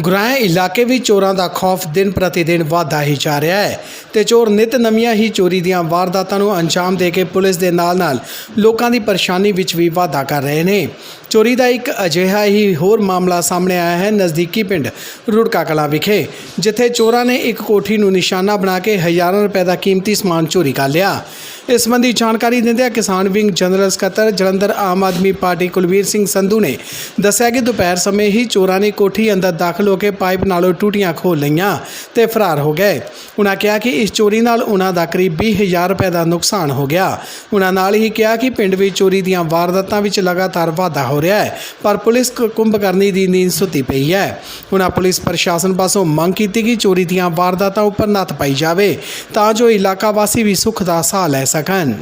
ਗੁਰਾਇਆ ਇਲਾਕੇ ਵਿੱਚ ਚੋਰਾਂ ਦਾ ਖੌਫ ਦਿਨ ਪ੍ਰਤੀ ਦਿਨ ਵਧਦਾ ਹੀ ਜਾ ਰਿਹਾ ਹੈ ਤੇ ਚੋਰ ਨਿਤ ਨਵੀਆਂ ਹੀ ਚੋਰੀ ਦੀਆਂ ਵਾਰਦਾਤਾਂ ਨੂੰ ਅੰਜਾਮ ਦੇ ਕੇ ਪੁਲਿਸ ਦੇ ਨਾਲ-ਨਾਲ ਲੋਕਾਂ ਦੀ ਪਰੇਸ਼ਾਨੀ ਵਿੱਚ ਵੀ ਵਾਧਾ ਕਰ ਰਹੇ ਨੇ। ਚੋਰੀ ਦਾ ਇੱਕ ਅਜਿਹਾ ਹੀ ਹੋਰ ਮਾਮਲਾ ਸਾਹਮਣੇ ਆਇਆ ਹੈ ਨਜ਼ਦੀਕੀ ਪਿੰਡ ਰੁੜਕਾ ਕਲਾਂ ਵਿਖੇ, ਜਿੱਥੇ ਚੋਰਾਂ ਨੇ ਇੱਕ ਕੋਠੀ ਨੂੰ ਨਿਸ਼ਾਨਾ ਬਣਾ ਕੇ ਹਜ਼ਾਰਾਂ ਰੁਪਏ ਦਾ ਕੀਮਤੀ ਸਮਾਨ ਚੋਰੀ ਕਰ ਲਿਆ। ਇਸ ਸੰਬੰਧੀ ਜਾਣਕਾਰੀ ਦਿੰਦਿਆਂ ਕਿਸਾਨ ਵਿੰਗ ਜਨਰਲ ਸਕੱਤਰ ਜਲੰਧਰ ਆਮ ਆਦਮੀ ਪਾਰਟੀ ਕੁਲਵੀਰ ਸਿੰਘ ਸੰਧੂ ਨੇ ਦੱਸਿਆ ਕਿ ਦੁਪਹਿਰ ਸਮੇਂ ਹੀ ਚੋਰਾਂ ਨੇ ਕੋਠੀ ਅੰਦਰ ਦਾਖਲ ਹੋ ਕੇ ਪਾਈਪ ਨਾਲੋਂ ਟੂਟੀਆਂ ਖੋਲ ਲਈਆਂ ਤੇ ਫਰਾਰ ਹੋ ਗਏ। ਉਹਨਾਂ ਕਿਹਾ ਕਿ ਇਸ ਚੋਰੀ ਨਾਲ ਉਹਨਾਂ ਦਾ ਕਰੀਬ 20000 ਰੁਪਏ ਦਾ ਨੁਕਸਾਨ ਹੋ ਗਿਆ। ਉਹਨਾਂ ਨਾਲ ਹੀ ਕਿਹਾ ਕਿ ਪਿੰਡ ਵਿੱਚ ਚੋਰੀ ਦੀਆਂ ਵਾਰਦਾਤਾਂ ਵਿੱਚ ਲਗਾਤਾਰ ਵਾਧਾ ਹੋ ਰਿਹਾ ਹੈ, ਪਰ ਪੁਲਿਸ ਕੁੰਭਕਰਨੀ ਦੀ ਨੀਂਦ ਸੁੱਤੀ ਪਈ ਹੈ। ਉਹਨਾਂ ਪੁਲਿਸ ਪ੍ਰਸ਼ਾਸਨ ਪਾਸੋਂ ਮੰਗ ਕੀਤੀ ਕਿ ਚੋਰੀ ਦੀਆਂ ਵਾਰਦਾਤਾਂ ਉੱਪਰ ਨੱਥ ਪਾਈ ਜਾਵੇ ਤਾਂ ਜੋ ਇਲਾਕਾ ਵਾਸੀ ਵੀ ਸੁੱਖ ਦਾ ਸਾਹ ਲੈ ਸਕਣ।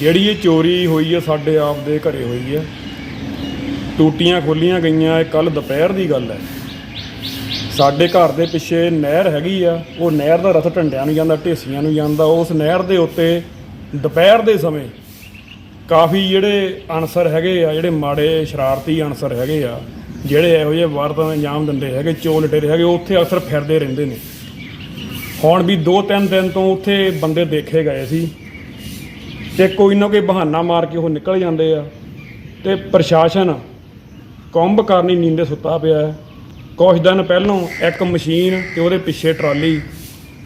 ਜਿਹੜੀ ਇਹ ਚੋਰੀ ਹੋਈ ਹੈ, ਸਾਡੇ ਆਪ ਦੇ ਘਰੇ ਹੋਈ ਹੈ। ਟੂਟੀਆਂ ਖੋਲੀਆਂ ਗਈਆਂ, ਇਹ ਕੱਲ ਦੁਪਹਿਰ ਦੀ ਗੱਲ ਹੈ। ਸਾਡੇ ਘਰ ਦੇ ਪਿੱਛੇ ਨਹਿਰ ਹੈਗੀ ਆ, ਉਹ ਨਹਿਰ ਦਾ ਰਥ ਢੰਡਿਆਂ ਨੂੰ ਜਾਂਦਾ, ਢੇਸੀਆਂ ਨੂੰ ਜਾਂਦਾ। ਉਸ ਨਹਿਰ ਦੇ ਉੱਤੇ ਦੁਪਹਿਰ ਦੇ ਸਮੇਂ ਕਾਫੀ ਜਿਹੜੇ ਅਨਸਰ ਹੈਗੇ ਆ, ਜਿਹੜੇ ਮਾੜੇ ਸ਼ਰਾਰਤੀ ਅਨਸਰ ਹੈਗੇ ਆ, ਜਿਹੜੇ ਇਹੋ ਜਿਹੇ ਵਾਰਦਾਤਾਂ ਨੂੰ ਅੰਜਾਮ ਦਿੰਦੇ ਹੈਗੇ ਚੋਰ ਲਟੇਰੇ ਹੈਗੇ ਉੱਥੇ ਅਕਸਰ ਫਿਰਦੇ ਰਹਿੰਦੇ ਨੇ। ਹੁਣ ਵੀ 2-3 ਦਿਨ ਤੋਂ ਉੱਥੇ ਬੰਦੇ ਦੇਖੇ ਗਏ ਸੀ ਤੇ ਕੋਈ ਨਾ ਕੋਈ ਬਹਾਨਾ ਮਾਰ ਕੇ ਉਹ ਨਿਕਲ ਜਾਂਦੇ ਆ ਤੇ ਪ੍ਰਸ਼ਾਸਨ ਕੁੰਭ ਕਰਨੀ ਨੀਂਦੇ ਸੁੱਤਾ ਪਿਆ ਹੈ। ਕੁਛ ਦਿਨ ਪਹਿਲਾਂ ਇੱਕ ਮਸ਼ੀਨ ਤੇ ਉਹਦੇ ਪਿੱਛੇ ਟਰਾਲੀ,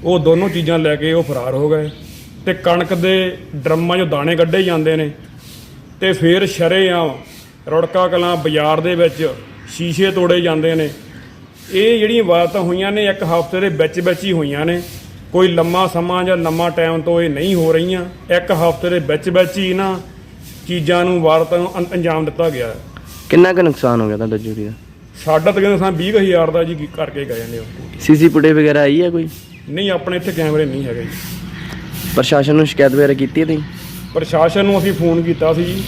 ਉਹ ਦੋਨੋਂ ਚੀਜ਼ਾਂ ਲੈ ਕੇ ਉਹ ਫਰਾਰ ਹੋ ਗਏ। ਤੇ ਕਣਕ ਦੇ ਡਰਮਾਂ 'ਚੋਂ ਦਾਣੇ ਕੱਢੇ ਜਾਂਦੇ ਨੇ। ਤੇ ਫਿਰ ਸ਼ਰੇਆਮ ਰੁੜਕਾ ਕਲਾਂ ਬਾਜ਼ਾਰ ਦੇ ਵਿੱਚ ਸ਼ੀਸ਼ੇ ਤੋੜੇ ਜਾਂਦੇ ਨੇ। ਇਹ ਜਿਹੜੀਆਂ ਵਾਰਤਾਂ ਹੋਈਆਂ ਨੇ, ਇੱਕ ਹਫ਼ਤੇ ਦੇ ਵਿੱਚ ਵਿੱਚ ਹੀ ਹੋਈਆਂ ਨੇ। ਕੋਈ ਲੰਮਾ ਸਮਾਂ ਜਾਂ ਲੰਮਾ ਟਾਈਮ ਤੋਂ ਇਹ ਨਹੀਂ ਹੋ ਰਹੀਆਂ। ਇੱਕ ਹਫ਼ਤੇ ਦੇ ਵਿੱਚ ਵਿੱਚ ਹੀ ਇਹਨਾਂ ਚੀਜ਼ਾਂ ਨੂੰ, ਵਾਰਤਾਂ ਨੂੰ ਅੰਜਾਮ ਦਿੱਤਾ ਗਿਆ ਹੈ। ਕਿੰਨਾ ਕੁ ਨੁਕਸਾਨ ਹੋ ਗਿਆ ਤੁਹਾਡਾ ਚੋਰੀ ਦਾ? ਸਾਡਾ ਤਾਂ ਕਹਿੰਦੇ ਸਾਂ 20000 ਦਾ ਜੀ ਕੀ ਕਰਕੇ ਗਏ ਨੇ ਉਹ। ਸੀਸੀ ਫੁਟੇਜ ਵਗੈਰਾ ਆਈ ਹੈ ਕੋਈ? ਨਹੀਂ ਆਪਣੇ ਇੱਥੇ ਕੈਮਰੇ ਨਹੀਂ ਹੈਗੇ ਜੀ। ਪ੍ਰਸ਼ਾਸਨ ਨੂੰ ਸ਼ਿਕਾਇਤ ਵਗੈਰਾ ਕੀਤੀ ਹੈ ਤੁਸੀਂ? ਪ੍ਰਸ਼ਾਸਨ ਨੂੰ ਅਸੀਂ ਫੋਨ ਕੀਤਾ ਸੀ ਜੀ।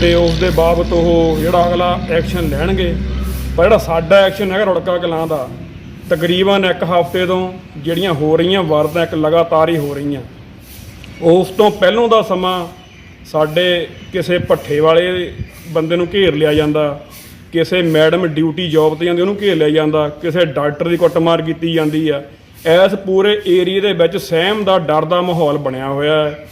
ਤੇ ਉਸ ਦੇ ਬਾਬਤ ਉਹ ਜਿਹੜਾ ਅਗਲਾ ਐਕਸ਼ਨ ਲੈਣਗੇ ਪਰ ਜਿਹੜਾ ਸਾਡਾ ਐਕਸ਼ਨ ਹੈਗਾ ਰੁੜਕਾ ਕਲਾਂ ਦਾ ਤਕਰੀਬਨ ਇੱਕ ਹਫ਼ਤੇ ਤੋਂ ਜਿਹੜੀਆਂ ਹੋ ਰਹੀਆਂ ਵਾਰਦਾਤਾਂ ਇੱਕ ਲਗਾਤਾਰ ਹੀ ਹੋ ਰਹੀਆਂ। ਉਸ ਤੋਂ ਪਹਿਲੋਂ ਦਾ ਸਮਾਂ ਸਾਡੇ ਕਿਸੇ ਭੱਠੇ ਵਾਲੇ ਬੰਦੇ ਨੂੰ ਘੇਰ ਲਿਆ ਜਾਂਦਾ, ਕਿਸੇ ਮੈਡਮ ਡਿਊਟੀ ਜੌਬ ਤੇ ਜਾਂਦੀ, ਉਹਨੂੰ ਘੇਰ ਲਿਆ ਜਾਂਦਾ, ਕਿਸੇ ਡਾਕਟਰ ਦੀ ਕੁੱਟਮਾਰ ਕੀਤੀ ਜਾਂਦੀ ਆ। ਇਸ ਪੂਰੇ ਏਰੀਏ ਦੇ ਵਿੱਚ ਸਹਿਮ ਦਾ ਡਰ ਦਾ ਮਾਹੌਲ ਬਣਿਆ ਹੋਇਆ ਹੈ।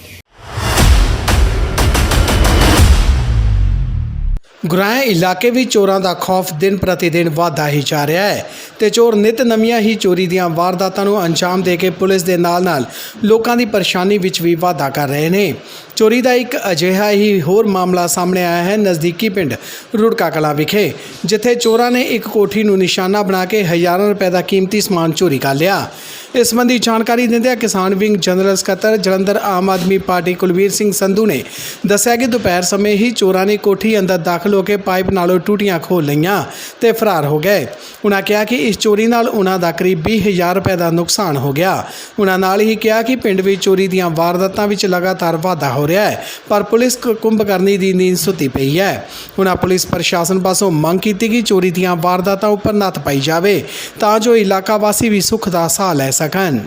ਗੁਰਾਇਆ ਇਲਾਕੇ ਵਿੱਚ ਚੋਰਾਂ ਦਾ ਖੌਫ ਦਿਨ ਪ੍ਰਤੀ ਦਿਨ ਵਧਦਾ ਹੀ ਜਾ ਰਿਹਾ ਹੈ ਤੇ ਚੋਰ ਨਿਤ ਨਵੀਆਂ ਹੀ ਚੋਰੀ ਦੀਆਂ ਵਾਰਦਾਤਾਂ ਨੂੰ ਅੰਜਾਮ ਦੇ ਕੇ ਪੁਲਿਸ ਦੇ ਨਾਲ-ਨਾਲ ਲੋਕਾਂ ਦੀ ਪਰੇਸ਼ਾਨੀ ਵਿੱਚ ਵੀ ਵਾਧਾ ਕਰ ਰਹੇ ਨੇ। ਚੋਰੀ ਦਾ ਇੱਕ ਅਜਿਹਾ ਹੀ ਹੋਰ ਮਾਮਲਾ ਸਾਹਮਣੇ ਆਇਆ ਹੈ ਨਜ਼ਦੀਕੀ ਪਿੰਡ ਰੁੜਕਾ ਕਲਾਂ ਵਿਖੇ, ਜਿੱਥੇ ਚੋਰਾਂ ਨੇ ਇੱਕ ਕੋਠੀ ਨੂੰ ਨਿਸ਼ਾਨਾ ਬਣਾ ਕੇ ਹਜ਼ਾਰਾਂ ਰੁਪਏ ਦਾ ਕੀਮਤੀ ਸਮਾਨ ਚੋਰੀ ਕਰ ਲਿਆ। ਇਸ ਸੰਬੰਧੀ ਜਾਣਕਾਰੀ ਦਿੰਦਿਆਂ ਕਿਸਾਨ ਵਿੰਗ ਜਨਰਲ ਸਕੱਤਰ ਜਲੰਧਰ ਆਮ ਆਦਮੀ ਪਾਰਟੀ ਕੁਲਵੀਰ ਸਿੰਘ ਸੰਧੂ ਨੇ ਦੱਸਿਆ ਕਿ ਦੁਪਹਿਰ ਸਮੇਂ ਹੀ ਚੋਰਾਂ ਨੇ ਕੋਠੀ ਅੰਦਰ ਦਾਖਲ ਹੋ ਕੇ ਪਾਈਪ ਨਾਲੋਂ ਟੂਟੀਆਂ ਖੋਲ ਲਈਆਂ ਤੇ ਫਰਾਰ ਹੋ ਗਏ। ਉਹਨਾਂ ਕਿਹਾ ਕਿ ਇਸ ਚੋਰੀ ਨਾਲ ਉਹਨਾਂ ਦਾ ਕਰੀਬ 20000 ਰੁਪਏ ਦਾ ਨੁਕਸਾਨ ਹੋ ਗਿਆ। ਉਹਨਾਂ ਨਾਲ ਹੀ ਕਿਹਾ ਕਿ ਪਿੰਡ ਵਿੱਚ ਚੋਰੀ ਦੀਆਂ ਵਾਰਦਾਤਾਂ ਵਿੱਚ ਲਗਾਤਾਰ ਵਾਧਾ ਹੋ ਰਿਹਾ ਹੈ। ਪਰ ਪੁਲਿਸ ਕੁੰਭਕਰਨੀ ਦੀ ਨੀਂਦ ਸੁੱਤੀ ਪਈ ਹੈ। ਉਹਨਾਂ ਪੁਲਿਸ ਪ੍ਰਸ਼ਾਸਨ ਪਾਸੋਂ ਮੰਗ ਕੀਤੀ ਕਿ ਚੋਰੀ ਦੀਆਂ ਵਾਰਦਾਤਾਂ ਉੱਪਰ ਨੱਥ ਪਾਈ ਜਾਵੇ ਤਾਂ ਜੋ ਇਲਾਕਾ ਵਾਸੀ ਵੀ ਸੁੱਖ ਦਾ ਸਾਹ ਲੈ ਸਕਣ।